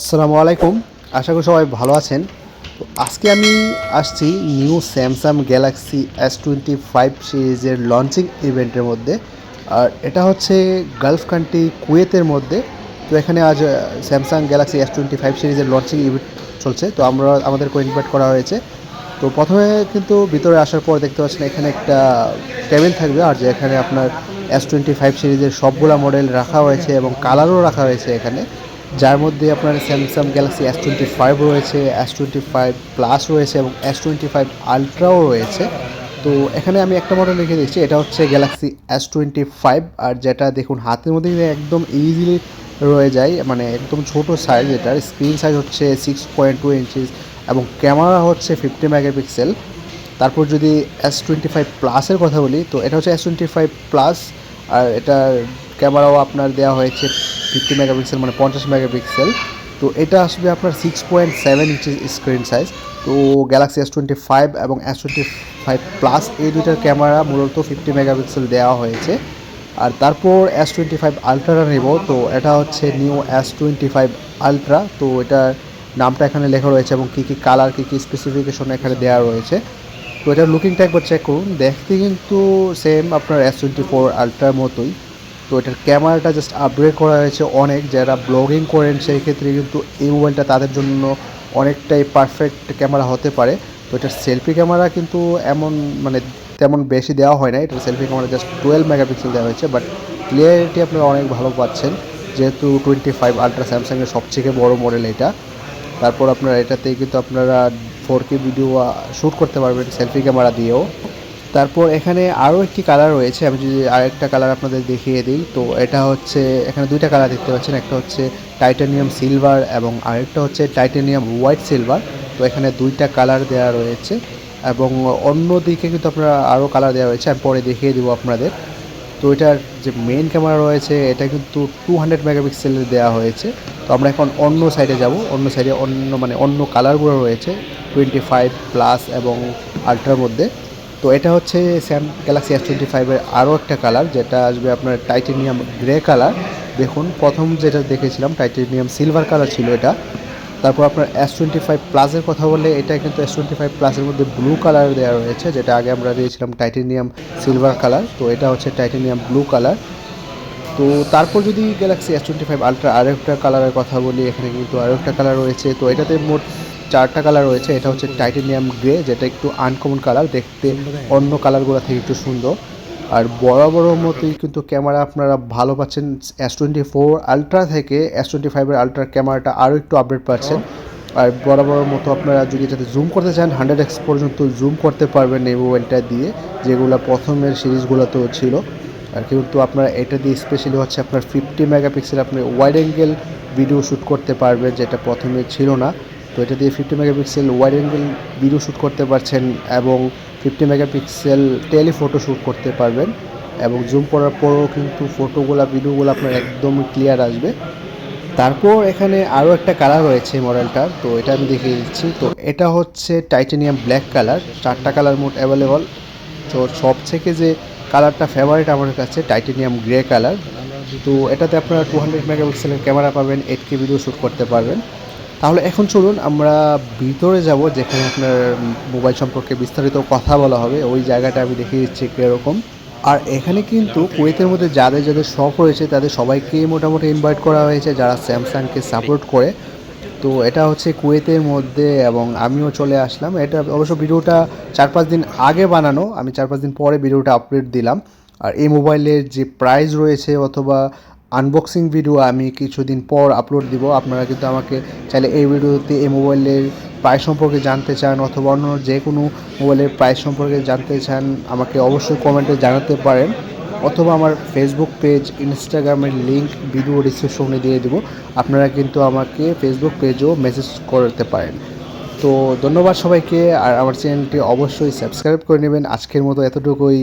আসসালামু আলাইকুম। আশা করি সবাই ভালো আছেন। তো আজকে আমি আসছি new Samsung Galaxy S twenty five সিরিজের লঞ্চিং ইভেন্টের মধ্যে। আর এটা হচ্ছে গালফ কান্ট্রি কুয়েতের মধ্যে। তো এখানে আজ Samsung Galaxy S twenty five সিরিজের লঞ্চিং ইভেন্ট চলছে। তো আমরা আমাদেরকে ইনভাইট করা হয়েছে। তো প্রথমে কিন্তু ভিতরে আসার পর দেখতে পাচ্ছেন এখানে একটা টেবিল থাকবে। আর যে এখানে আপনার এস টোয়েন্টি ফাইভ সিরিজের সবগুলা মডেল রাখা হয়েছে এবং কালারও রাখা হয়েছে এখানে। যার মধ্যে আপনার Samsung Galaxy S twenty five রয়েছে এস টোয়েন্টি ফাইভ প্লাস রয়েছে এবং এস টোয়েন্টি ফাইভ আলট্রাও রয়েছে। তো এখানে আমি একটা মডেল রেখে দিচ্ছি, এটা হচ্ছে গ্যালাক্সি এস টোয়েন্টি ফাইভ আর যেটা দেখুন হাতের মধ্যে একদম ইজিলি রয়ে যায় মানে একদম ছোট সাইজ এটার। স্ক্রিন সাইজ হচ্ছে সিক্স পয়েন্ট টু ইঞ্চিস এবং ক্যামেরা হচ্ছে ফিফটি মেগাপিক্সেল তারপর যদি এস টোয়েন্টি ফাইভ প্লাসের কথা বলি, তো এটা হচ্ছে এস টোয়েন্টি ফাইভ প্লাস আর এটার ক্যামেরাও আপনার দেওয়া হয়েছে ফিফটি মেগাপিক্সেল মানে পঞ্চাশ মেগাপিক্সেল তো এটা আসবে আপনার six point seven inch screen size তো গ্যালাক্সি এস টোয়েন্টি ফাইভ এবং এস টোয়েন্টি ফাইভ প্লাস এই দুইটার ক্যামেরা মূলত ফিফটি মেগাপিক্সেল দেওয়া হয়েছে। আর তারপর এস টোয়েন্টি ফাইভ আলট্রাটা নেব, তো এটা হচ্ছে new S twenty five ultra তো এটার নামটা এখানে লেখা রয়েছে এবং কী কী কালার কী কী স্পেসিফিকেশন এখানে দেওয়া রয়েছে। তো এটার লুকিংটা একবার চেক করুন। দেখতে কিন্তু সেম আপনার এস টোয়েন্টি ফোর আলট্রার মতোই। তো এটার ক্যামেরাটা জাস্ট আপগ্রেড করা হয়েছে অনেক, যারা ব্লগিং করেন সেই ক্ষেত্রে কিন্তু এই মোবাইলটা তাদের জন্য অনেকটাই পারফেক্ট ক্যামেরা হতে পারে। তো এটার সেলফি ক্যামেরা কিন্তু এমন মানে তেমন বেশি দেওয়া হয় না। এটার selfie camera just twelve megapixel দেওয়া হয়েছে বাট ক্লিয়ারিটি আপনারা অনেক ভালো পাচ্ছেন। যেহেতু টোয়েন্টি ফাইভ আলট্রা স্যামসাংয়ের সবথেকে বড় মডেল এটা। তারপর আপনারা এটাতে কিন্তু আপনারা ফোর কে ভিডিও শ্যুট করতে পারবেন সেলফি ক্যামেরা দিয়েও। তারপর এখানে আরও একটি কালার রয়েছে, আমি যদি আরেকটা কালার আপনাদের দেখিয়ে দিই, তো এটা হচ্ছে, এখানে দুইটা কালার দেখতে পাচ্ছেন, একটা হচ্ছে টাইটানিয়াম সিলভার এবং আরেকটা হচ্ছে টাইটানিয়াম হোয়াইট সিলভার তো এখানে দুইটা কালার দেওয়া রয়েছে এবং অন্য দিকে কিন্তু আপনারা আরও কালার দেওয়া রয়েছে, আমি পরে দেখিয়ে দেবো আপনাদের। তো এটার যে মেইন ক্যামেরা রয়েছে, এটা কিন্তু টু হান্ড্রেড মেগাপিক্সেলের দেওয়া হয়েছে, তো আমরা এখন অন্য সাইডে যাব, অন্য সাইডে অন্য মানে অন্য কালারগুলো রয়েছে টোয়েন্টি ফাইভ প্লাস এবং আলট্রার মধ্যে। তো এটা হচ্ছে স্যাম গ্যালাক্সি এস টোয়েন্টি ফাইভের আরও একটা কালার, যেটা আসবে আপনার টাইটেনিয়াম গ্রে কালার। দেখুন, প্রথম যেটা দেখেছিলাম, টাইটেনিয়াম সিলভার কালার ছিল এটা। তারপর আপনার এস টোয়েন্টি ফাইভ প্লাসের কথা বললে, এটা কিন্তু এস টোয়েন্টি ফাইভ প্লাসের মধ্যে ব্লু কালার দেওয়া রয়েছে, যেটা আগে আমরা দিয়েছিলাম টাইটেনিয়াম সিলভার কালার। তো এটা হচ্ছে টাইটেনিয়াম ব্লু কালার তো তারপর যদি Galaxy S twenty five ultra আরও একটা কালারের কথা বলি, এখানে কিন্তু আরও একটা কালার রয়েছে। তো এটাতে মোট চারটা কালার রয়েছে। এটা হচ্ছে টাইটেনিয়াম গ্রে যেটা একটু আনকমন কালার দেখতে অন্য কালারগুলো থেকে একটু সুন্দর। আর বড় বড় মতোই কিন্তু ক্যামেরা আপনারা ভালো পাচ্ছেন এস টোয়েন্টি ফোর আলট্রা থেকে এস টোয়েন্টি ফাইভের আলট্রার ক্যামেরাটা আরও একটু আপডেট পাচ্ছেন। আর বড় বড় মতো আপনারা যদি এটাতে জুম করতে চান হান্ড্রেড এক্স পর্যন্ত জুম করতে পারবেন এই মোবাইলটা দিয়ে, যেগুলো প্রথমের সিরিজগুলোতেও ছিল। আর কিন্তু আপনারা এটা দিয়ে স্পেশালি হচ্ছে আপনার ফিফটি মেগাপিক্সেল আপনি ওয়াইড অ্যাঙ্গেল ভিডিও শ্যুট করতে পারবেন, যেটা প্রথমে ছিল না। তো এটা দিয়ে fifty megapixel wide angle video shoot করতে পারছেন এবং ফিফটি মেগাপিক্সেল টেলিফটো শ্যুট করতে পারবেন এবং জুম করার পরও কিন্তু ফটোগুলো ভিডিওগুলো আপনার একদম ক্লিয়ার আসবে। তারপর এখানে আরও একটা কালার রয়েছে মডেলটার তো এটা আমি দেখিয়ে দিচ্ছি। তো এটা হচ্ছে টাইটেনিয়াম ব্ল্যাক কালার চারটা কালার মোট অ্যাভেলেবল তো সব থেকে যে কালারটা ফেভারিট আমার কাছে টাইটেনিয়াম গ্রে কালার তো এটাতে আপনারা টু হান্ড্রেড মেগাপিক্সেলের ক্যামেরা পাবেন এইট কে ভিডিও শ্যুট করতে পারবেন। তাহলে এখন চলুন আমরা ভিতরে যাব যেখানে আপনার মোবাইল সম্পর্কে বিস্তারিত কথা বলা হবে। ওই জায়গাটা আমি দেখিয়ে দিচ্ছি কীরকম। আর এখানে কিন্তু কুয়েতের মধ্যে যাদের যাদের শপ রয়েছে, তাদের সবাইকে মোটামুটি ইনভাইট করা হয়েছে যারা স্যামসাংকে সাপোর্ট করে। তো এটা হচ্ছে কুয়েতের মধ্যে এবং আমিও চলে আসলাম। এটা অবশ্য ভিডিওটা চার পাঁচ দিন আগে বানানো, আমি চার পাঁচ দিন পরে ভিডিওটা আপলোড দিলাম। আর এই মোবাইলের যে প্রাইস রয়েছে অথবা আনবক্সিং ভিডিও আমি কিছুদিন পর আপলোড দিব। আপনারা কিন্তু আমাকে চাইলে এই ভিডিওতে এই মোবাইলের প্রাইস সম্পর্কে জানতে চান অথবা অন্য যে কোনো মোবাইলের প্রাইস সম্পর্কে জানতে চান, আমাকে অবশ্যই কমেন্টে জানাতে পারেন। অথবা আমার ফেসবুক পেজ ইনস্টাগ্রামের লিঙ্ক ভিডিও ডিসক্রিপশনে দিয়ে দেবো। আপনারা কিন্তু আমাকে ফেসবুক পেজেও মেসেজ করতে পারেন। তো ধন্যবাদ সবাইকে, আর আমার চ্যানেলটি অবশ্যই সাবস্ক্রাইব করে নেবেন। আজকের মতো এতটুকুই।